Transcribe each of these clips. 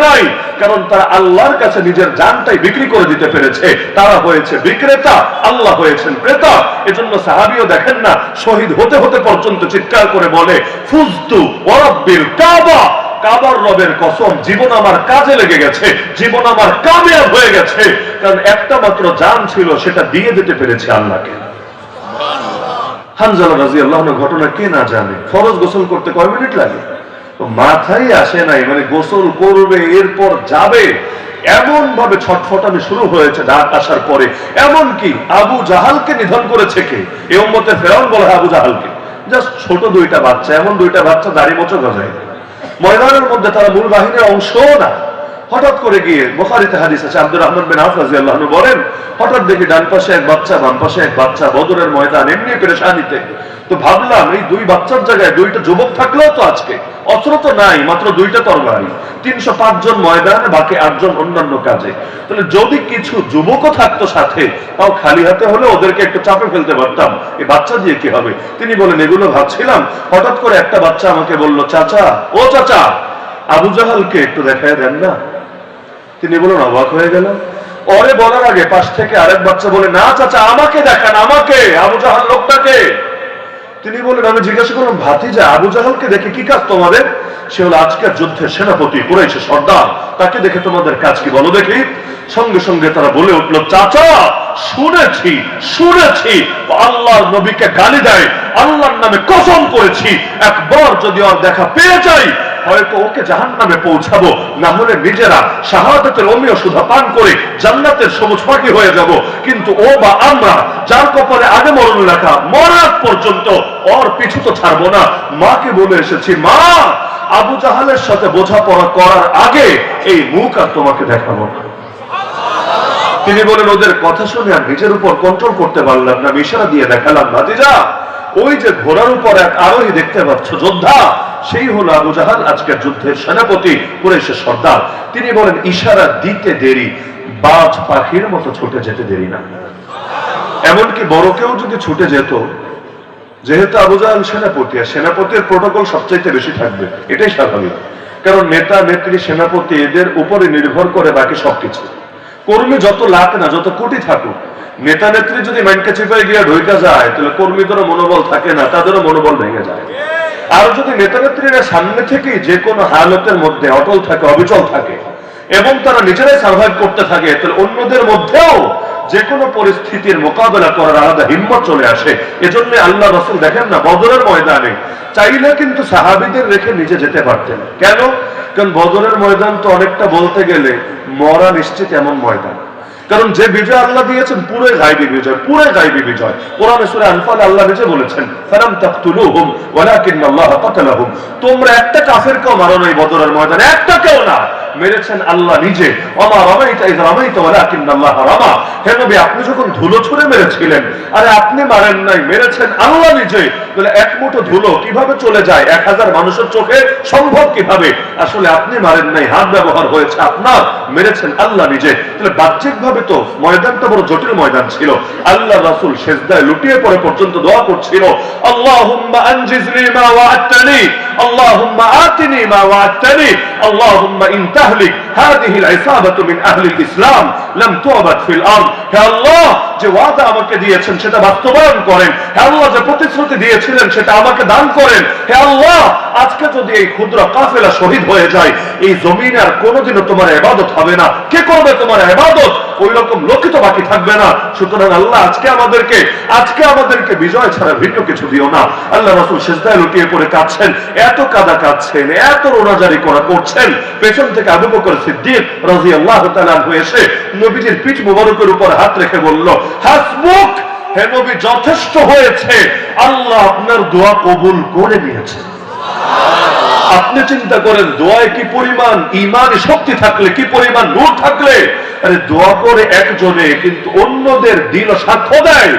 নাই। কারণ তারা আল্লাহর কাছে নিজের জানটাই বিক্রি করে দিতে পেরেছে। তারা হয়েছে বিক্রেতা, আল্লাহ হয়েছেন ক্রেতা। এজন্য সাহাবিও দেখেন না, শহীদ হতে হতে পর্যন্ত চিৎকার করে বলে, ফুজতু কাবা। কাবার রবের কসম, জীবন আমার কাজে লেগে গেছে, জীবন আমার কামিয়াব হয়ে গেছে। কারণ একটা মাত্র জান ছিল, সেটা দিয়ে দিতে পেরেছে আল্লাহকে। হানজালা রাজি আল্লাহ ঘটনা কে না জানে? ফরজ গোসল করতে কয় মিনিট লাগে? মাথায় আসে নাই মানে গোসল করবে, এরপর যাবে। এমন ভাবে ছটফটানি শুরু হয়েছে ডাক আসার পরে। এমন কি আবু জাহালকে নিধন করেছে কে? এ মতে ফেরাউন বলে আবু জাহালকে। জাস্ট ছোট দুইটা বাচ্চা, এমন দুইটা বাচ্চা দাড়ি মতো গজায়। ময়দানের মধ্যে তারা মূল বাহিনীর অংশও না। হঠাৎ করে গিয়ে বোখারিতে হাদিস আছে, আব্দুর রহমান বিন রাদিয়াল্লাহু আনহু বলেন, হঠাৎ দেখি ডান পাশে এক বাচ্চা, বাম পাশে এক বাচ্চা বদরের ময়দান, এমনি পেরেশানিতে। তো ভাবলাম, এই দুই বাচ্চার জায়গায় দুইটা যুবক থাকলেও তো আজকে, অস্ত্র তো নাই, মাত্র দুইটা তরবারি, তিনশো পাঁচ জন ময়দানে, বাকি আটজন অন্যান্য কাজে। তাহলে যদি কিছু যুবকও থাকতো সাথে, তাও খালি হাতে হলে ওদেরকে একটু চাপে ফেলতে পারতাম এই বাচ্চা দিয়ে কি হবে? তিনি বলেন, এগুলো ভাবছিলাম, হঠাৎ করে একটা বাচ্চা আমাকে বলল, চাচা, ও চাচা, আবু জাহালকে একটু দেখায় দেন না? তিনি বলুন অবাক হয়ে গেল ওরে বলার আগে পাশ থেকে আরেক বাচ্চা বলে, না চাচা, আমাকে দেখান, আমাকে, আবু জাহাল লোকটাকে। তিনি বলেন আমি জিজ্ঞাসা করলাম, ভাতিজা আবু জাহালকে দেখে কি কাজ তোমাদের? সে হলো, আজকের যুদ্ধের সেনাপতি করেছে সর্দার। তাকে দেখে তোমাদের কাজ কি বলো দেখি? সঙ্গে সঙ্গে তারা বলে উঠল, চাচা, শুনেছি শুনেছি, আল্লাহর নবীকে গালি দেয়, আল্লাহর নামে কসম করেছি। একবার যদি আর দেখা পেয়ে যাই হয়তো ওকে জাহান নামে পৌঁছাবো। না হলে নিজেরা শাহাদাতের অমীয় সুধা পান করে জান্নাতের সবুজ পাখি হয়ে যাব। কিন্তু ও বা আমরা, যার কপালে আগে মরণ লেখা, মরার পর্যন্ত ওর পিছু তো ছাড়বো না। মাকে বলে এসেছি, মা, আবু জাহালের সাথে বোঝাপড়া করার আগে এই মুখ আর তোমাকে দেখাবো না। তিনি বলেন, ওদের কথা শুনে আর নিজের উপর কন্ট্রোল করতে পারলাম না। আমি ইশারা দিয়ে দেখালাম না ভাতিজা, ওই যে ঘোড়ার উপর এক আরোহী দেখতে পাচ্ছ, যোদ্ধা সেই হলো আবু জাহাল, আজকের যুদ্ধের সেনাপতি কুরেশের সর্দার। তিনি বলেন, ইশারা দিতে দেরি, বাজ পাখির মতো ছুটে যেতে দেরি না। এমনকি বড় কেউ যদি ছুটে যেত, যেহেতু আবু জাহাল সেনাপতি, আর সেনাপতির প্রোটোকল সবচাইতে বেশি থাকবে, এটাই স্বাভাবিক। কারণ নেতা, নেত্রী, সেনাপতি, এদের উপরে নির্ভর করে বাকি সবকিছু। কর্মী যত লাখ না, যত কোটি থাকুক, নেতা, নেত্রী যদি মাইনকা চিপায় গিয়ে ঢইকা যায়, তাহলে কর্মীদেরও মনোবল থাকে না, তাদেরও মনোবল ভেঙে যায়। আর যদি নেতা নেত্রীরা সামনে থেকেই যে কোনো হালতের মধ্যে অটল থাকে, অবিচল থাকে, এবং তারা নিজেরাই সার্ভাইভ করতে থাকে, তাহলে অন্যদের মধ্যেও যে কোনো পরিস্থিতির মোকাবেলা করার আলাদা হিম্মত চলে আসে। এজন্য আল্লাহ রসুল দেখেন না, বদরের ময়দানে। চাইলে কিন্তু সাহাবিদের রেখে নিজে যেতে পারতেন। কেন? কারণ বদরের ময়দান তো অনেকটা বলতে গেলে মরা নিশ্চিত এমন ময়দান। কারণ যে বিজয় আল্লাহ দিয়েছেন, পুরো গাইবি বিজয়, পুরো গাইবি বিজয়। কোরআনে সূরা আনফাল আল্লাহ নিজে বলেছেন, ফালাম তাকতুলুহুম, ওয়ালাকিন্নাল্লাহ কাতালাহুম। তোমরা একটা কাফেরকেও মারো নাই বদরের ময়দানে, একটা কেউ না। মেরেছেন আল্লাহ নিজে। আপনি যখন ধুলো ছুঁড়ে মেরেছিলেন, আরে আপনি মারেন নাই, মেরেছেন আল্লাহ নিজে। তাহলে এক মুঠো ধুলো কীভাবে চলে যায়? এক হাজার মানুষের চোখে সম্ভব কীভাবে? আসলে আপনি মারেন নাই, হাত ব্যবহার হয়েছে আপনার, মেরেছেন আল্লাহ নিজে। তাহলে বাহ্যিক ভাবে তো ময়দানটা বড় জটিল ময়দান ছিল। আল্লাহ রাসূল সেজদায় লুটিয়ে পড়ে পর্যন্ত দোয়া করছিল ওয়া'আদতানি। اللهم آتني ما وعدتني. اللهم إن تهلك. هذه العصابة من أهل الإسلام. لم تعبد في الأرض. হে আল্লাহ, যে ওয়াদা আমাকে দিয়েছেন সেটা বাস্তবায়ন করেন। আল্লাহ, যে প্রতিশ্রুতি দিয়েছিলেন সেটা আমাকে দান করেন। আল্লাহ, আজকে যদি এই ক্ষুদ্র কাফেলা শহীদ হয়ে যায়, এই জমিন আর কোনোদিনও তোমার ইবাদত হবে না। কে করবে তোমার ইবাদত? ওই রকম বাকি থাকবে না। সুতরাং আল্লাহ আজকে আমাদেরকে আজকে আমাদেরকে বিজয় ছাড়া ভিন্ন কিছু দিও না। আল্লাহ রাসূল সেজদায় লুটিয়ে পড়ে কাঁদছেন, এত কাদা কাঁদছেন, এত রোনাজারি করা করছেন। পেছন থেকে আবু বকর সিদ্দিক রাদিয়াল্লাহু তাআলা হয়ে এসে নবীজির পিঠ মোবারকের উপর হাত রেখে বলল, হাসবুক, হে নবী যথেষ্ট হয়েছে। আল্লাহ আপনার দোয়া কবুল করে নিয়েছে। আপনি চিন্তা করেন, দোয়ায় কি পরিমাণ ইমান শক্তি থাকলে, কি পরিমাণ নূর থাকলে আরে দোয়া করে একজনে কিন্তু অন্যদের দিল সাক্ষ্য দেয়।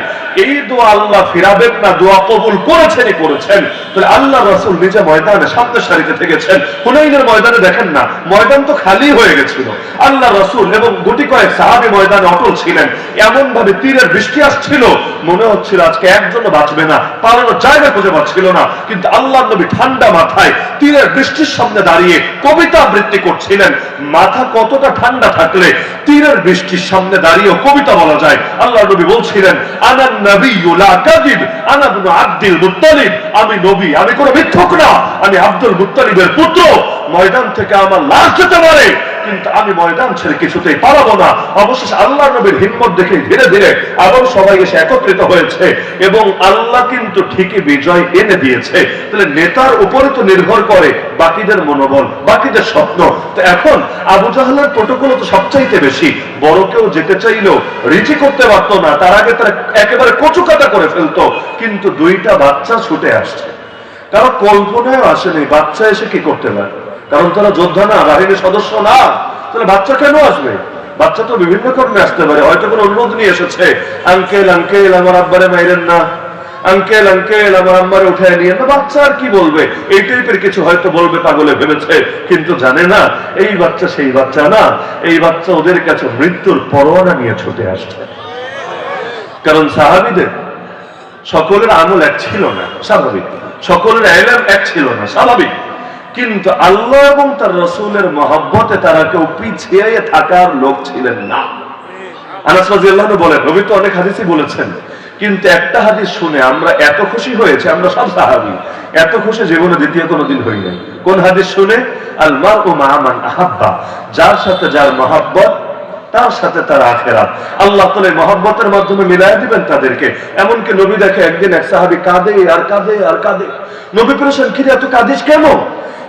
এই দোয়া আল্লাহ ফিরাবেন না, দোয়া কবুল করেছেনই করেছেন। তাহলে আল্লাহ রসুল নিজে ময়দানে সামনের সারিতে থেকেছেন। হুনাইনের ময়দানে দেখেন না, ময়দান তো খালি হয়ে গেছিল। আল্লাহ রসুল এবং গুটি কয়েক সাহাবি ময়দানে অটল ছিলেন। এমন ভাবে তীরের বৃষ্টি আসছিল। মনে হচ্ছিল আজকে একজন বাঁচবে না, পালানোর জায়গা খুঁজে পাচ্ছিল না। কিন্তু আল্লাহ নবী ঠান্ডা মাথায় তীরের বৃষ্টির সামনে দাঁড়িয়ে কবিতা আবৃত্তি করছিলেন। মাথা কতটা ঠান্ডা থাকলে তীরের বৃষ্টির সামনে দাঁড়িয়ে কবিতা বলা যায়। আল্লাহ নবী বলছিলেন, আনান নবী লা কাযিব, আনা ইবনু আব্দুল মুত্তালিব, আমি নবী, আমি কোনো মিথ্যক না, আমি আব্দুল মুত্তালিবের পুত্র। ময়দান থেকে আমার লাশ যেতে পারে, কিন্তু আমি ময়দান ছেড়ে কিছুতেই পালাবো না। অবশেষে আল্লাহ নবীর হিম্মত দেখে ধীরে ধীরে আবার সবাই এসে একত্রিত হয়েছে এবং আল্লাহ কিন্তু ঠিকই বিজয় এনে দিয়েছে। তাহলে নেতার উপরে তো নির্ভর করে বাকিদের মনোবল, বাকিদের স্বপ্ন। তো এখন আবু জাহালের প্রোটোকল তো সবচাইতে বেশি। বড় কেউ যেতে চাইলেও রিচি করতে পারতো না, তার আগে তারা একেবারে কচুকাটা করে ফেলতো, কিন্তু দুইটা বাচ্চা ছুটে আসছে। কারও কল্পনায় আসেনি, বাচ্চা এসে কি করতে পারে? কারণ তারা যোদ্ধা না, বাহিনীর সদস্য না। তাহলে বাচ্চা কেন আসবে? বাচ্চা তো বিভিন্ন কারণে আসতে পারে। হয়তো কোনো অনুরোধ নিয়ে এসেছে, আঙ্কেল আঙ্কেল, আমার আব্বারে মাইরেন না। আঙ্কেল আঙ্কেল, আমার আম্মারে উঠে নিয়ে না। বাচ্চা আর কি বলবে? এই টাইপের কিছু হয়তো বলবে, পাগলে ভেবেছে, কিন্তু জানে না, এই বাচ্চা সেই বাচ্চা না। এই বাচ্চা ওদের কাছে মৃত্যুর পরোয়ানা নিয়ে ছুটে আসছে। কারণ সাহাবিদের সকলের আমল এক ছিল না, স্বাভাবিক। সকলের আইলাম এক ছিল না, স্বাভাবিক। কিন্তু আল্লাহ এবং তার রসুলের মহব্বতে তারা কেউ পিছিয়ে থাকার লোক ছিলেন না। যার সাথে যার মহব্বত, তার সাথে তার আল্লাহ মহব্বতের মাধ্যমে মিলাই দিবেন তাদেরকে। এমনকি নবী দেখে একদিন এক সাহাবী কাঁদে, আর কাঁদে আর কাঁদে। নবী পেরেছেন কিরে, এত কাঁদিস কেন?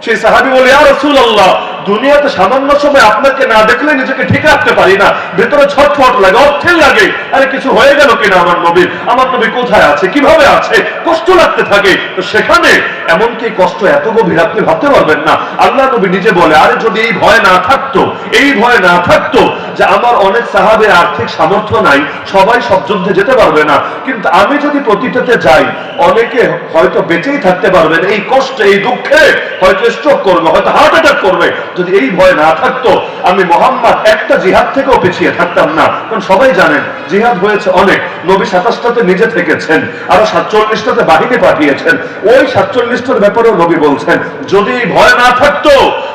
সেই সাহাবি বলে আর রসুল আল্লাহ দুনিয়াতে সামান্য সময় আপনাকে না দেখলে নিজেকে ঠিক রাখতে পারি না। ভেতরে ছটফট লাগে অর্থের লাগে। আরে, কিছু হয়ে গেল কিনা আমার নবী আমার নবী কোথায় আছে? কীভাবে আছে? কষ্ট লাগতে থাকে। তো সেখানে এমনকি কষ্ট এত গভীর, আপনি ভাবতে পারবেন না। আল্লাহ নবী নিজে বলে, আরে, যদি এই ভয় না থাকতো, এই ভয় না থাকতো যে আমার অনেক সাহাবের আর্থিক সামর্থ্য নাই, সবাই সব যুদ্ধে যেতে পারবে না। কিন্তু আমি যদি প্রতিটাতে যাই, অনেকে হয়তো বেঁচেই থাকতে পারবেন। এই কষ্টে, এই দুঃখে হয়তো স্ট্রোক করবে, হয়তো হার্ট অ্যাটাক করবে। যদি এই ভয় না থাকতো, আমি মোহাম্মদ একটা জিহাদ থেকেও পিছিয়ে থাকতাম না। কারণ সবাই জানেন, জিহাদ হয়েছে অনেক। নবী সাতাশটাতে নিজে থেকেছেন, আরও সাতচল্লিশটাতে বাহিনী পাঠিয়েছেন। ওই সাতচল্লিশটার ব্যাপারেও নবী বলছেন, যদি ভয় না থাকতো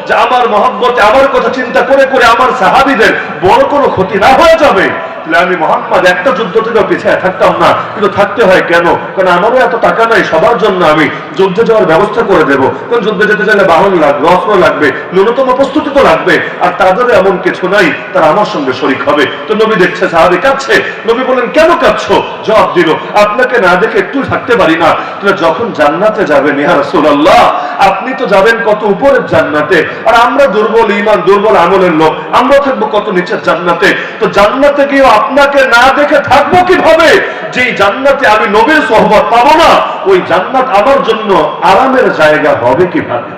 যে আমার মহব্বতে আমার কথা চিন্তা করে করে আমার সাহাবিদের বড় কোনো ক্ষতি না হয়ে যাবে। আমি মোহাম্মদ একটা যুদ্ধ থেকে পিছিয়ে থাকতাম না। কিন্তু থাকতে হয় কেন? কারণ আমারও এত টাকা নাই, সবার জন্য আমি যুদ্ধে যাওয়ার ব্যবস্থা করে দেব। কারণ যুদ্ধে যেতে চাইলে বাহন লাগবে, অস্ত্র লাগবে, ন্যূনতম প্রস্তুতি তো লাগবে। আর তাদের এমন কিছু নাই, তারা আমার সঙ্গে শরিক হবে। তো নবী দেখছে, সাহাবি কাঁদছে। নবী বলেন কেন কাঁদছো? জবাব দিল, আপনাকে না দেখে একটু থাকতে পারি না। তাহলে যখন জান্নাতে যাবেন ইহা রাসূলুল্লাহ, আপনি তো যাবেন কত উপরের জান্নাতে। আর আমরা দুর্বল ইমান, দুর্বল আমলের লোক আমরা থাকব কত নিচের জান্নাতে। তো জান্নাতে গিয়ে আপনাকে না দেখে থাকব কীভাবে? যেই জান্নাতে আমি নবীর সহবত পাবো না, ওই জান্নাত আমার জন্য আরামের জায়গা হবে কীভাবে?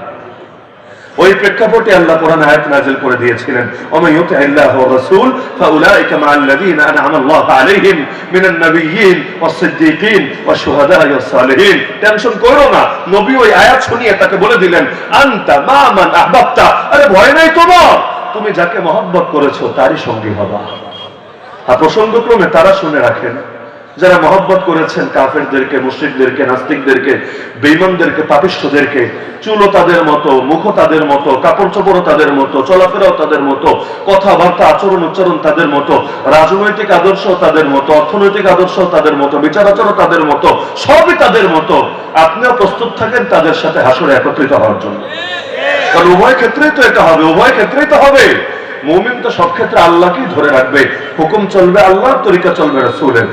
ওই প্রেক্ষাপটে আল্লাহ কোরআন আয়াত নাযিল করে দিয়েছিলেন, ওমা ইউতি আল্লাহ ওয়া রাসূল ফাউলাইকা মাআল্লাযীনা আনআমা আল্লাহু আলাইহিম মিনান নাবিয়্যিন ওয়াস সিদ্দীকিন ওয়াশ শুহাদা'i ওয়াস সালিহিন টেনশন করো না, নবী ওই আয়াত শুনিয়ে তাকে বলে দিলেন, আনতা মা মান আহবাবতা। আরে ভয় নাই তোমার। তুমি যাকে মহব্বত করেছ তারই সঙ্গী হবা। আর প্রসঙ্গক্রমে তারা শুনে রাখেন, যারা মহব্বত করেছেন কাফেরদেরকে, মুশ্রিকদেরকে, নাস্তিকদেরকে বেইমানদেরকে পাপিষ্ঠদেরকে চুলো তাদের মতো মুখ তাদের মতো কাপড় চোপড়ও তাদের মতো, চলাফেরাও তাদের মতো, কথাবার্তা, আচরণ উচ্চারণ তাদের মতো, রাজনৈতিক আদর্শ তাদের মতো, অর্থনৈতিক আদর্শ তাদের মতো, বিচার আচরণ তাদের মতো, সবই তাদের মতো, আপনিও প্রস্তুত থাকেন তাদের সাথে হাসরে একত্রিত হওয়ার জন্য। কারণ উভয় ক্ষেত্রেই তো এটা হবে, উভয় ক্ষেত্রেই তো হবে। মুমিন তো সব ক্ষেত্রে আল্লাহকেই ধরে রাখবে। হুকুম চলবে আল্লাহর তরিকা চলবে রাসূলের।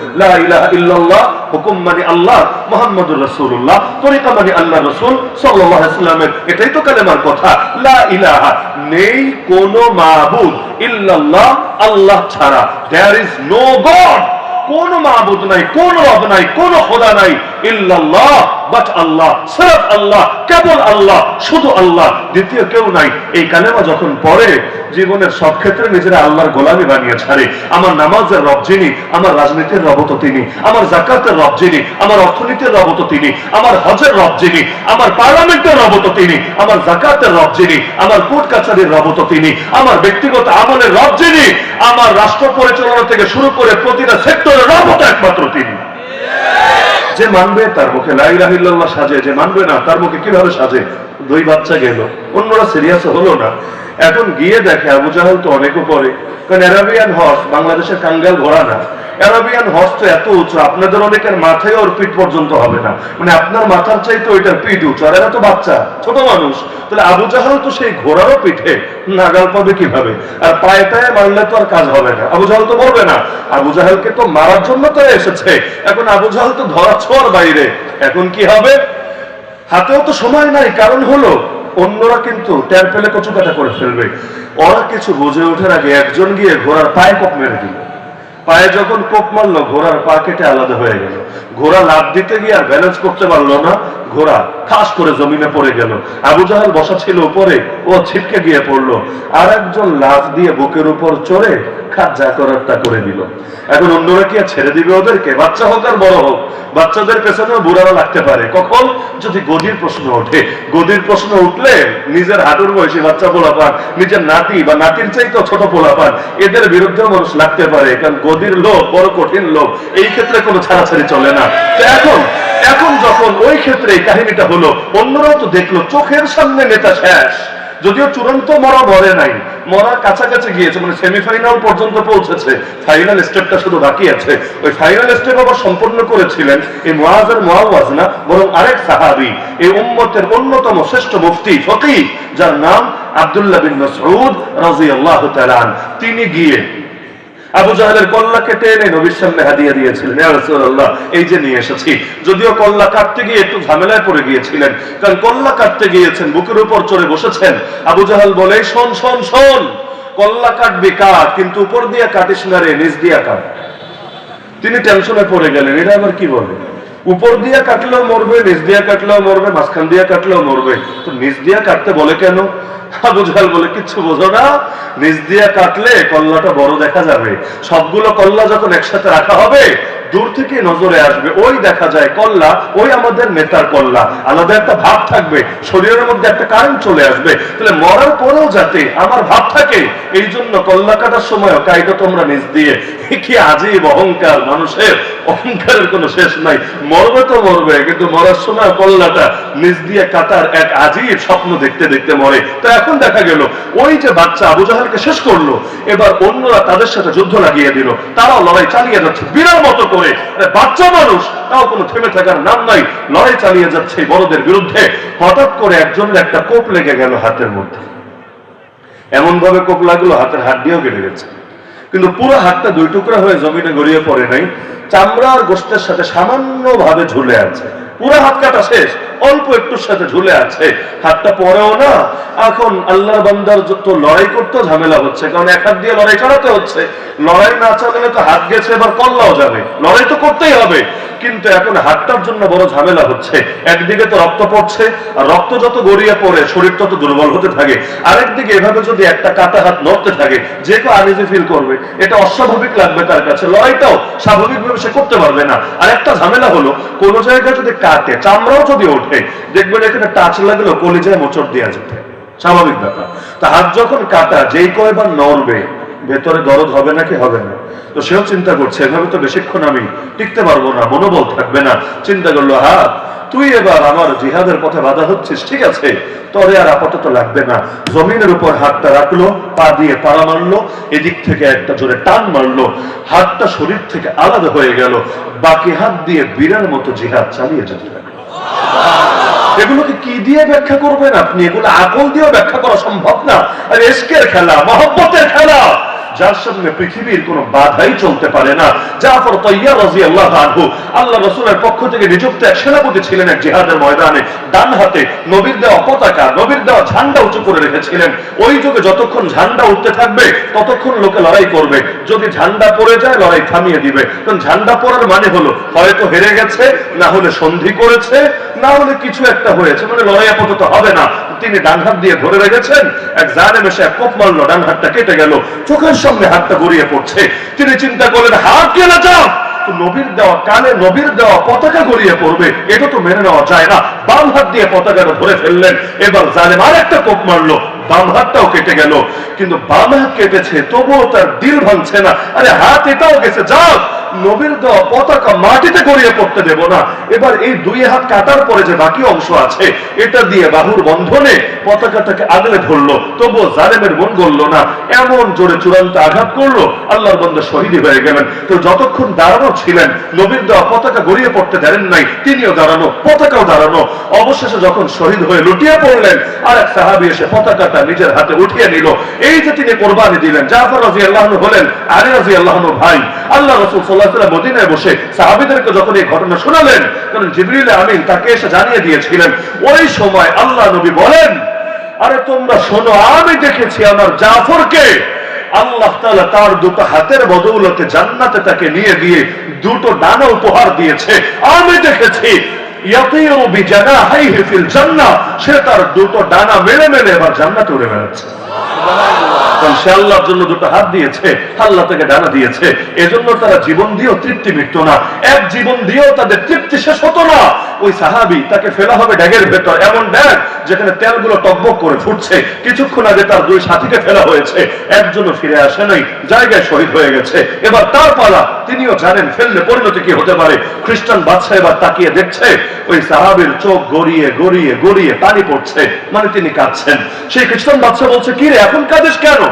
ইল্লাল্লাহ, হুকুম মানে আল্লাহ, মুহাম্মাদুর রাসূলুল্লাহ। তরিকা মানে আল্লাহ রাসূল সাল্লামের। এটাই তো কালেমার কথা। লা নেই কোনো মাবুদ ইল্লাল্লাহ, আল্লাহ ছাড়া। দেয়ার ইজ নো গড কোন মাহবুদ নাই, কোন রব নাই, কোন খোদা নাই। ইল্লাল্লাহ বাট আল্লাহ, সিরাফ আল্লাহ, কেবল আল্লাহ, শুধু আল্লাহ। দ্বিতীয় কেউ নাই। এই কালেমা যখন পড়ে, জীবনের সব ক্ষেত্রে নিজেরা আল্লাহর গোলামি বানিয়ে ছাড়ে। আমার নামাজের রব যিনি, আমার রাজনীতির তিনি, আমার জাকাতের রব যিনি, আমার অর্থনীতির রব তো তিনি, আমার হজের রব যিনি, আমার পার্লামেন্টের রব তো তিনি, আমার জাকাতের রব যিনি, আমার কোর্ট কাছারির রব তিনি, আমার ব্যক্তিগত আমলের রব যিনি, আমার রাষ্ট্র পরিচালনা থেকে শুরু করে প্রতিটা সেক্টরের রব তো একমাত্র তিনি। যে মানবে তার মুখে লাইলাহিল্লাহ সাজে, যে মানবে না তার মুখে কীভাবে সাজে? দুই বাচ্চা গেল। অন্যরা সিরিয়াস হলো না। এখন গিয়ে দেখে আবু জাহাল তো অনেক উপরে কারণ অ্যারাবিয়ান হর্স বাংলাদেশের কাঙ্গাল ঘোড়া না। অ্যারাবিয়ান হর্স তো এত উঁচু, আপনাদের অনেকের মাথায় ওর পিঠ পর্যন্ত হবে না। মানে আপনার মাথার চাইতে ওইটার পিঠ উঁচু, আর এরা তো বাচ্চা, ছোট মানুষ। তাহলে আবু জাহাল তো সেই ঘোড়ারও পিঠে নাগাল পাবে কীভাবে? আর পায়ে পায়ে মারলে তো আর কাজ হবে না। আবু জাহাল তো মরবে না। আবু জাহালকে তো মারার জন্য তো এসেছে। এখন আবু জাহাল তো ধরা ছোঁয়ার বাইরে। এখন কি হবে? হাতেও তো সময় নাই, কারণ হলো অন্যরা কিন্তু ট্যার পেলে কচু কাটা করে ফেলবে। ওরা কিছু বুঝে ওঠার আগে একজন গিয়ে ঘোড়ার পায়ে কোপ মেরে দিল। পায়ে যখন কোপ মারলো, ঘোড়ার পা কেটে আলাদা হয়ে গেল। ঘোড়া লাভ দিতে গিয়ে আর ব্যালেন্স করতে পারল না। ঘোড়া খাস করে জমিনে পড়ে গেল। আবু জাহাল বসা ছিল উপরে, ও ছিটকে গিয়ে পড়ল। আর একজন লাভ দিয়ে বুকের উপর চড়ে খাত যা করার তা করে দিল। এখন অন্যরা কি ছেড়ে দিবে ওদেরকে? বাচ্চা হোক আর বড় হোক, বাচ্চাদের পেছনেও বুড়ারা লাগতে পারে। কখন? যদি গদির প্রশ্ন ওঠে। গদির প্রশ্ন উঠলে নিজের হাঁটুর বয়সী বাচ্চা পোলা পান নিজের নাতি বা নাতির চাইতেও ছোট পোলা পান এদের বিরুদ্ধেও মানুষ লাগতে পারে। কারণ গদির লোক বড় কঠিন লোক এই ক্ষেত্রে কোনো ছাড়াছাড়ি চলে না। এখন এখন যখন ওই ক্ষেত্রে এই কাহিনীটা হলো, অন্যরাও তো দেখল চোখের সামনে নেতা শেষ। যদিও চূড়ান্ত মরা ভরে নাই, মরা কাছাকাছি গিয়েছে মানে সেমিফাইনাল পর্যন্ত পৌঁছেছে। ফাইনাল স্টেপটা শুধু বাকি আছে। ওই ফাইনাল স্টেপ আবার সম্পন্ন করেছিলেন এই মহাজের মহাওয়াজ না, বরং আরেক সাহাবি, এই উম্মতের অন্যতম শ্রেষ্ঠ মুফতি ফকি যার নাম আবদুল্লাহ বিন মসরুদ রাজি আল্লাহ তিনি গিয়ে আবু জাহেলের কল্লা কেটে এনে নবীর সামনে হাদিয়া দিয়েছিলেন রাসূলুল্লাহ, এই যে নিয়ে এসেছি। যদিও কল্লা কাটতে গিয়ে একটু ঝামেলায় পড়ে গিয়েছিলেন, কারণ কল্লা কাটতে গিয়েছেন, বুকের উপর চড়ে বসেছেন। আবু জাহাল বলে, শোন শোন শোন, কল্লা কাটবি কাট কিন্তু উপর দিয়ে কাটিস না রে, নিচ দিয়া কাট তিনি টেনশনে পড়ে গেলেন, এটা আবার কি বলে? উপর দিয়া কাটলেও মরবে, নিচ দিয়া কাটলেও মরবে, মাঝখান দিয়া কাটলেও মরবে। তো নিচ দিয়া কাটতে বলে কেন? আবু বলে কিচ্ছু বোঝো না। নিজ দিয়া কাটলে কল্লাটা বড় দেখা যাবে। সবগুলো কল্লা যখন একসাথে রাখা হবে দূর থেকে নজরে আসবে, ওই দেখা যায় কল্লা, ওই আমাদের নেতার কল্লা। আলাদা একটা ভাব থাকবে, শরীরের মধ্যে একটা কারেন্ট চলে আসবে। তাহলে মরার পরেও যাতে আমার ভাব থাকে, এই জন্য কল্লা কাটার সময় কাইটা তোমরা নিজ দিয়ে। কি আজীব অহংকার মানুষের? অহংকারের কোনো শেষ নাই। মরবে তো মরবে, কিন্তু মরার সময় কল্লাটা নিজ দিয়ে কাটার এক আজীব স্বপ্ন দেখতে দেখতে মরে। তো এখন দেখা গেল, ওই যে বাচ্চা আবু জাহালকে শেষ করল, এবার অন্যরা তাদের সাথে যুদ্ধ লাগিয়ে দিল। তারাও লড়াই চালিয়ে যাচ্ছে বিড়ার মতো করে। আরে বাচ্চা মানুষ, তাও কোনো থেমে থাকার নাম নাই, লড়াই চালিয়ে যাচ্ছে বড়দের বিরুদ্ধে। হঠাৎ করে একজনের একটা কোপ লেগে গেল হাতের মধ্যে। এমন ভাবে কোপ লাগল, হাতের হাত দিয়েও কেটে গেছে। কিন্তু পুরো হাতটা দুই টুকরা হয়ে জমিনে গড়িয়ে পড়ে নাই। চামড়ার গোষ্ঠের সাথে সামান্য ভাবে ঝুলে আছে। পুরো হাত কাটা শেষ। অল্প একটু সাথে ঝুলে আছে। হাতটা পরেও না। এখন আল্লাহ বান্দার তো লড়াই করতে ঝামেলা হচ্ছে। কারণ এক হাত দিয়ে লড়াই চালাতে হচ্ছে। লড়াই না চালালে তো হাত গেছে, এবার কল্লাও যাবে। লড়াই তো করতেই হবে। কিন্তু এখন হাতটার জন্য বড় ঝামেলা হচ্ছে। একদিকে তো রক্ত পড়ছে, আর রক্ত যত গড়িয়ে পড়ে শরীর তত দুর্বল হতে থাকে। আরেকদিকে এভাবে যদি একটা কাটা হাত নড়তে থাকে, যে কেউ আনিজি ফিল করবে। এটা অস্বাভাবিক লাগবে তার কাছে। লড়াইটাও স্বাভাবিকভাবে সে করতে পারবে না। আর একটা ঝামেলা হলো, কোন জায়গায় যদি কাটে, চামড়াও যদি ওঠে, দেখবেন এখানে টাচ লাগল কলিজায় মোচড় দেওয়া যেতে। স্বাভাবিক ব্যাপার। তা হাত যখন কাটা, যেই কয়বার নড়বে ভেতরে দরদ হবে নাকি হবে না? তো সেও চিন্তা করছে, এভাবে তো বেশিক্ষণ আমি টিকতে পারব না, মনোবল থাকবে না। চিন্তা করল হাত তুই এবার আমার জিহাদের পথে বাধা হচ্ছিস, ঠিক আছে? তবে আর আপাতত লাগবে না। জমিনের উপর হাতটা রাখল, পা দিয়ে পাড়া মারলো, এদিক থেকে একটা জোরে টান মারলো, হাতটা শরীর থেকে আলাদা হয়ে গেল, বাকি হাত দিয়ে বিড়ার মতো জিহাদ চালিয়ে যেতে লাগল। এগুলোকে কি দিয়ে ব্যাখ্যা করবেন আপনি? এগুলো আকল দিয়ে ব্যাখ্যা করা সম্ভব না। আর এসকের খেলা, মহব্বতের খেলা। যার সামনে পৃথিবীর কোনো বাধাই চলতে পারে না। জাফর তৈয়া রাজি আল্লাহ আনহু, আল্লাহ রসুলের পক্ষ থেকে নিযুক্ত এক সেনাপতি ছিলেন এক জিহাদের ময়দানে। ডান হাতে নবীর দেওয়া পতাকা, নবীর দেওয়া ঝান্ডা উঁচু করে রেখেছিলেন। ওই যুগে যতক্ষণ ঝান্ডা উঠতে থাকবে, ততক্ষণ লোকে লড়াই করবে। যদি ঝান্ডা পড়ে যায়, লড়াই থামিয়ে দিবে। কারণ ঝান্ডা পড়ার মানে হলো, হয়তো হেরে গেছে, না হলে সন্ধি করেছে, না হলে কিছু একটা হয়েছে। মানে লড়াই আপাতত হবে না। তিনি ডান হাত দিয়ে ধরে রেখেছেন। এক জালেম এসে কোপ মারল, ডান হাতটা কেটে গেল। চোখের সামনে হাতটা গড়িয়ে পড়ছে। তিনি চিন্তা করলেন, হাত কেনা যাও নবীর দেওয়া কানে নবীর দেওয়া পতাকা গড়িয়ে পড়বে, এটা তো মেনে নেওয়া যায় না। বাম হাত দিয়ে পতাকাটা ধরে ফেললেন। এবার জালেম আর একটা কোপ মারলো বাম হাতটাও কেটে গেল, কিন্তু বাম হাত কেটেছে তবুও তার দিল ভাঙছে না। আরে হাত, এটাও গেছে যাও নবীর দেওয়া পতাকা মাটিতে গড়িয়ে পড়তে দেব না। এবার এই দুই হাত কাটার পরে যে বাকি অংশ আছে, এটা দিয়ে বাহুর বন্ধনে পতাকাটাকে আগলে ধরলো, তবুও জালেমের মন গড়ল না। এমন জোরে চূড়ান্ত আঘাত করল, আল্লাহর বন্ধ শহীদ হয়ে গেলেন। তো যতক্ষণ দাঁড়ানো ছিলেন, নবীর দেওয়া পতাকা গড়িয়ে পড়তে দেন নাই, তিনিও দাঁড়ানো, পতাকাও দাঁড়ানো। অবশেষে যখন শহীদ হয়ে লুটিয়ে পড়লেন আর এক সাহাবি এসে পতাকাটা নিজের হাতে উঠিয়ে নিল। এই যে তিনি কোরবানি দিলেন, জাফর রাজি আল্লাহ হলেন আলী রাজি আল্লাহ ভাই, আল্লাহ রসুল সাল্লাহ সাল্লাম মদিনায় বসে সাহাবিদেরকে যখন এই ঘটনা শোনালেন কারণ জিবরিল আমিন তাকে এসে জানিয়ে দিয়েছিলেন, ওই সময় আল্লাহ নবী বলেন, আরে তোমরা শোনো, আমি দেখেছি আমার জাফরকে, আল্লাহ তাআলা তার দুটো হাতের বদৌলতে জান্নাতে তাকে নিয়ে গিয়ে দুটো ডানা উপহার দিয়েছে। আমি দেখেছি সে তার দুটো ডানা মেলে মেলে এবার জান্নাতে উড়ে বেড়াচ্ছে। সে আল্লাহর জন্য দুটো হাত দিয়েছে, আল্লাহ তাকে ডানা দিয়েছে। এজন্য তারা জীবন দিয়েও তৃপ্তি মিটত না। এক জীবন দিয়েও তাদের তৃপ্তি শেষ হতো না। ওই সাহাবি তাকে ফেলা হবে ড্যাগের ভেতর। এমন ড্যাগ যেখানে তেলগুলো টকবক করে ফুটছে। কিছুক্ষণ আগে তার দুই সাথীকে ফেলা হয়েছে। একজনও ফিরে আসে নাই, জায়গায় শহীদ হয়ে গেছে। এবার তার পালা, তিনিও জানেন ফেললে পরিণতি কি হতে পারে। খ্রিস্টান বাচ্চা এবার তাকিয়ে দেখছে, ওই সাহাবির চোখ গড়িয়ে গড়িয়ে গড়িয়ে পানি পড়ছে মানে তিনি কাঁদছেন। সেই খ্রিস্টান বাচ্চা বলছে, কি রে, এখন কাঁদিস কেন?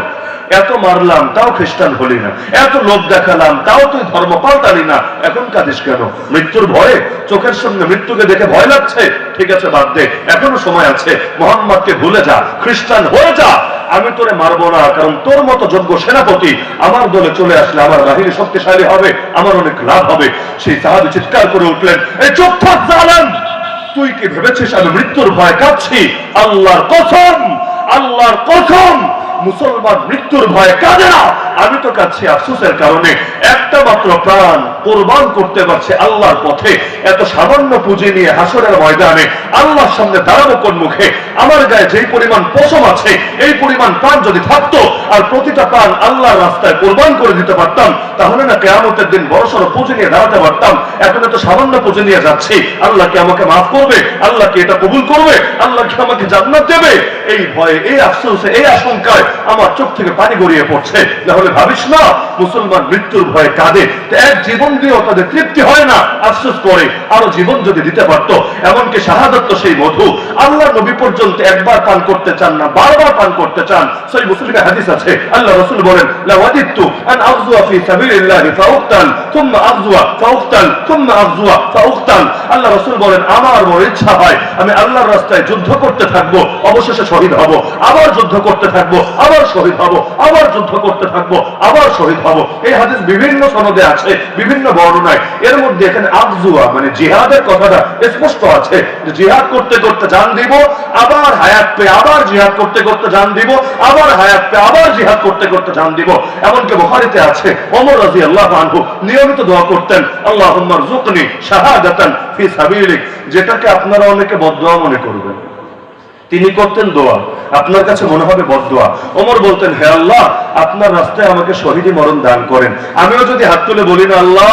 এত মারলাম, তাও খ্রিস্টান হলি না। এত লোক দেখালাম, তাও তুই ধর্ম পাল্টালি না। এখন কাঁদিস কেন? মৃত্যুর ভয়ে চোখের সঙ্গে মৃত্যুকে দেখে ভয় লাগছে? ঠিক আছে, বাদ দে। এখনও সময় আছে। মোহাম্মদকে ভুলে যা, খ্রিস্টান হয়ে যা। আমি তোরে মারবো না, কারণ তোর মতো যোগ্য সেনাপতি আমার দলে চলে আসলে আমার বাহিনী শক্তিশালী হবে, আমার অনেক লাভ হবে। সেই সাহাবি চিৎকার করে উঠলেন, এই চোখ জালেম! তুই কি ভেবেছিস আমি মৃত্যুর ভয় কাঁদছি? আল্লাহর কসম! আল্লাহর কসম! মুসলমান মৃত্যুর ভয়ে কাঁদে না। আমি তো কাছে আফসোসের কারণে। একটা মাত্র প্রাণ কোরবান করতে পারছে আল্লাহর পথে। এত সামান্য পুঁজি নিয়ে হাসরের ময়দানে আল্লাহর সামনে দাঁড়াবো কোন মুখে? আমার গায়ে যেই পরিমাণ পশম আছে, এই পরিমাণ প্রাণ যদি থাকতো আর প্রতিটা প্রাণ আল্লাহর রাস্তায় কোরবান করে দিতে পারতাম, তাহলে না কেয়ামতের দিন বড় সড়ো পুঁজি নিয়ে দাঁড়াতে পারতাম। এখন এত সামান্য পুঁজি নিয়ে যাচ্ছি। আল্লাহ কি আমাকে মাফ করবে? আল্লাহ কি এটা কবুল করবে? আল্লাহ কি আমাকে জান্নাত দেবে? এই ভয়ে, এই আফসোসে, এই আশঙ্কায় আমার চোখ থেকে পানি গড়িয়ে পড়ছে। না হলে ভাবিস না, মুসলমান মৃত্যুর ভয়ে কাঁদে। এক জীবন দিয়েও তাদের তৃপ্তি হয় না, আফসোস করে। আরও জীবন যদি দিতে পারতো, এমনকি শাহাদত তো সেই মধু আল্লাহ নবী পর্যন্ত একবার পান করতে চান না, বারবার পান করতে চান। সেই মুসলিমে হাদিস আছে, আল্লাহ রসুল বলেন রাস্তায় যুদ্ধ করতে থাকব, অবশেষে শহীদ হব। আবার যুদ্ধ করতে থাকব, আবার শহীদ হব, আবার যুদ্ধ করতে থাকব, আবার শহীদ এই হাদিস বিভিন্ন সনদে আছে, বিভিন্ন বর্ণনায়। এর মধ্যে এখানে আফজুয়া মানে জিহাদের কথাটা স্পষ্ট আছে যে জিহাদ করতে করতে জান দিব, আবার হায়াত পেয়ে আবার জিহাদ করতে করতে জান দিব, আবার হায়াত পেয়ে আবার জিহাদ করতে করতে জান দিব। এমনকি বুখারীতে আছে, ওমর রাদিয়াল্লাহু আনহু নিয়মিত দোয়া করতেন আল্লাহুম্মা রযুকনি শাহাদাতান ফি সাবিলিক যেটাকে আপনারা অনেকে বদদোয়া মনে করবেন। তিনি করতেন দোয়া। আপনার কাছে মনে হবে বদদোয়া। ওমর বলতেন, হে আল্লাহ, আপনার রাস্তায় আমাকে শহীদি মরণ দান করেন। আমিও যদি হাত তুলে বলি না, আল্লাহ,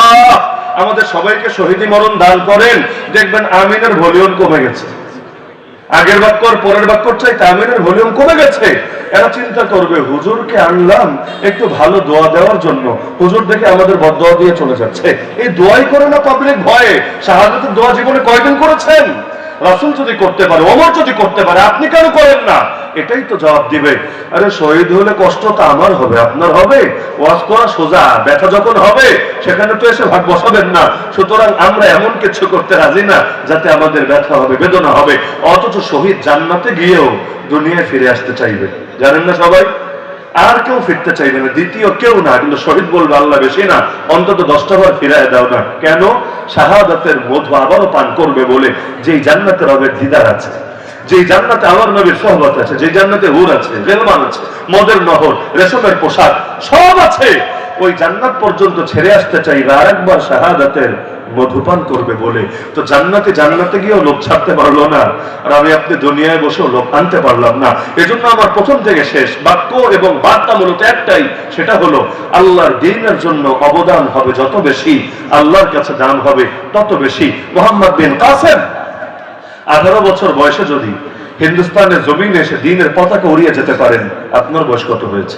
আমাদের সবাইকে শহীদি মরণ দান করেন, দেখবেন আমিনের ভলিউম কমে গেছে। আগের বাক্যর পরের বাক্যর চাইতে আমিনের ভলিউম কমে গেছে। এরা চিন্তা করবে, হুজুরকে আনলাম একটু ভালো দোয়া দেওয়ার জন্য। হুজুর দেখে আমাদের বদোয়া দিয়ে চলে যাচ্ছে। এই দোয়াই করে না পাবলিক ভয়ে। শাহাদাতের দোয়া জীবনে কয়দিন করেছেন? রাসুল যদি করতে পারে অমর যদি করতে পারে, আপনি কেন করেন না? এটাই তো জবাব দিবে। আরে শহীদ হলে কষ্ট তো আমার হবে, আপনার হবে? ওয়াজ করা সোজা, ব্যথা যখন হবে, সেখানে তো এসে ভাগ বসাবেন না। সুতরাং আমরা এমন কিছু করতে রাজি না, যাতে আমাদের ব্যথা হবে, বেদনা হবে। অথচ শহীদ জান্নাতে গিয়েও দুনিয়ায় ফিরে আসতে চাইবে। জানেন না সবাই? আর কেউ ফিরতে চাইবে না, দ্বিতীয় কেউ না, কিন্তু শহীদ বলবে, আল্লাহ বেশি না, অন্তত দশটা বার ফিরায় দাও না। কেন? শাহাদাতের মধু আবারও পান করবে বলে যেই জান্নাতের রবের দিদার আছে, যেই জান্নাতে আমার নবীর সহবত আছে যে জান্নাতে হুর আছে, রেলমান আছে, মদের নহর, রেশমের পোশাক, সব আছে। ওই জান্নাত পর্যন্ত ছেড়ে আসতে চাইবে আরেকবার শাহাদাতের মধুপান করবে বলে। তো জান্নাতে জান্নাতে গিয়েও লোক ছাড়তে পারল না। আর আমি আপনি দুনিয়ায় বসেও লোক আনতে পারলাম না। এজন্য আমার প্রথম থেকে শেষ বাক্য এবং বার্তা মূলত একটাই, সেটা হলো, আল্লাহর দিনের জন্য অবদান হবে যত বেশি, আল্লাহর কাছে দান হবে তত বেশি। মোহাম্মদ বিন কাসেম, আঠারো বছর বয়সে যদি হিন্দুস্তানের জমিনে এসে দিনের পতাকা উড়িয়ে যেতে পারেন, আপনার বয়স কত হয়েছে?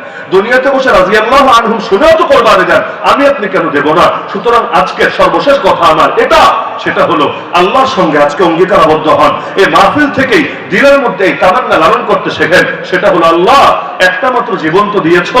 দুনিয়াতে বসে রাজিয়াল্লাহ আনহুম শুনেও তো কোরবানি দেন। আমি আপনি কেন দেব না? সুতরাং আজকের সর্বশেষ কথা আমার এটা। সেটা হলো, আল্লাহর সঙ্গে আজকে অঙ্গীকারাবদ্ধ হন। এই মাহফিল থেকেই দিনের মধ্যে এই তামান্না লালন করতে শেখেন। সেটা হলো, আল্লাহ, একটা মাত্র জীবন তো দিয়েছ,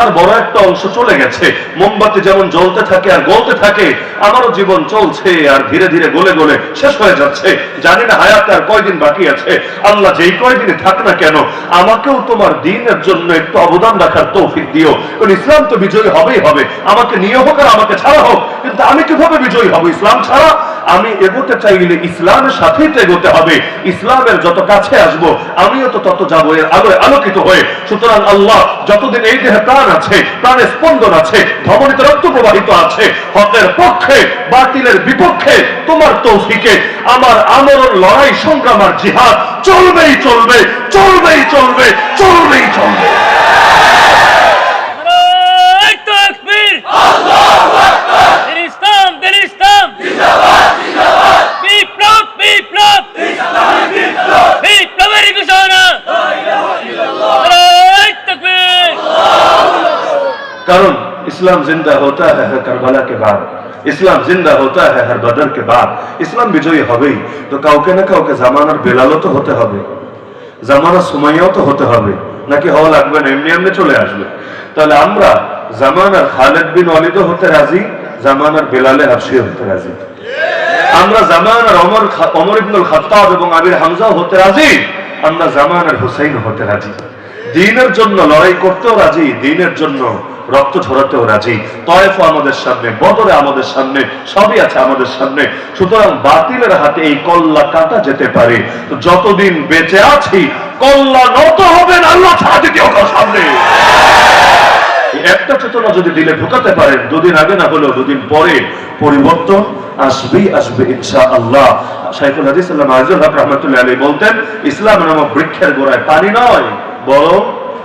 আর বড় একটা অংশ চলে গেছে। মোমবাতি যেমন জ্বলতে থাকে আর গলতে থাকে, আমারও জীবন চলছে আর ধীরে ধীরে গলে গলে শেষ হয়ে যাচ্ছে। জানি না হায়াতে আর কয়দিন বাকি আছে। আল্লাহ যেই কয়দিনে থাক না কেন, আমাকেও তোমার দিনের জন্য একটু অবদান রাখার তৌফিক দিও। কারণ ইসলাম তো বিজয়ী হবেই হবে। আমাকে নিয়ে হোক আর আমাকে ছাড়া হোক। কিন্তু আমি কীভাবে বিজয়ী হব? ইসলাম ছাড়া আমি এগোতে চাইলে ইসলামের সাথেই তো এগোতে হবে। ইসলামের যত কাছে আসব, আমিও তো তত যাব। এর আলোয় আলোকিত হয়ে। সুতরাং আল্লাহ, যতদিন এই দেহে প্রাণ আছে প্রাণে স্পন্দন আছে, ধমনীতে রক্ত প্রবাহিত আছে, হকের পক্ষে, বাতিলের বিপক্ষে, তোমার তৌফিকে, আমার আমরণ লড়াই সংগ্রাম আর জিহাদ চলবেই চলবে চলবেই চলবে চলবেই চলবে। কারণ ইসলাম জিন্দা হতা হ্যাঁ কারবালা কে বাদ। ইসলাম জিন্দা হতা হ্যাঁ হর বদর কে বাদ। ইসলাম বিজয়ী হবেই। তো কাউকে না কাউকে জামানার বেলালও তো হতে হবে। জামানার সময়ও তো হতে হবে। নাকি হওয়া লাগবে না, এমনি এমনি চলে আসবে। তাহলে আমরা জামানার খালেদ বিন অলিদ হতে রাজি, জামানার বেলালে হাফসি হতে রাজি। আমরা জামানার অমর অমর ইবনুল খাতাব এবং আবির হামজাও হতে রাজি, আমরা জামানার হুসাইন হতে রাজি। দিনের জন্য লড়াই করতেও রাজি, দিনের জন্য রক্ত ঝরাতেও রাজি। তয়েফ আমাদের সামনে, বদরে আমাদের সামনে, সবই আছে আমাদের সামনে। সুতরাং বাতিলের হাতে এই কল্লা কাটা যেতে পারে। তো যতদিন বেঁচে আছি, কল্লা নত হবেন আল্লাহ ছাড়া সামনে। একটা চেতনা যদি দিলে ঢুকাতে পারেন দুদিন আগে না হলেও দুদিন পরে পরিবর্তন আসবেই আসবে ইনশা আল্লাহ হাদিস আল্লাহ আজিজুল হক রহমতুল্লাহ আলী বলতেন, ইসলাম নামক বৃক্ষের গোড়ায় পানি নয়। বরং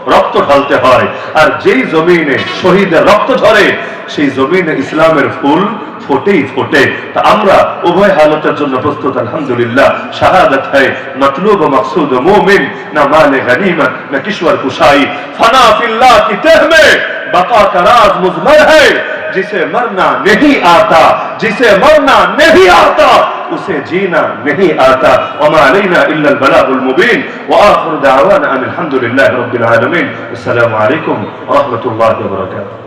রক্ত ঢালতে হয় আর যেই জমিনে শহীদের রক্ত ঝরে সেই জমিনে ইসলামের ফুল ফোটেই ফোটে তা আমরা উভয় হালতের জন্য প্রস্তুত আলহামদুলিল্লাহ শাহাদত है मतलूब मकसूद मोमिन ना माल गनीमत न किश्वर कुशाई फना फिल्लाह की तह में बका का राज मुजमर है जिसे मरना नहीं आता जिसे मरना नहीं आता اسے جینا نہیں آتا. وما علينا إلا البلاغ المبين. وآخر دعوانا أن الحمد لله رب العالمين. السلام عليكم ورحمة الله وبركاته.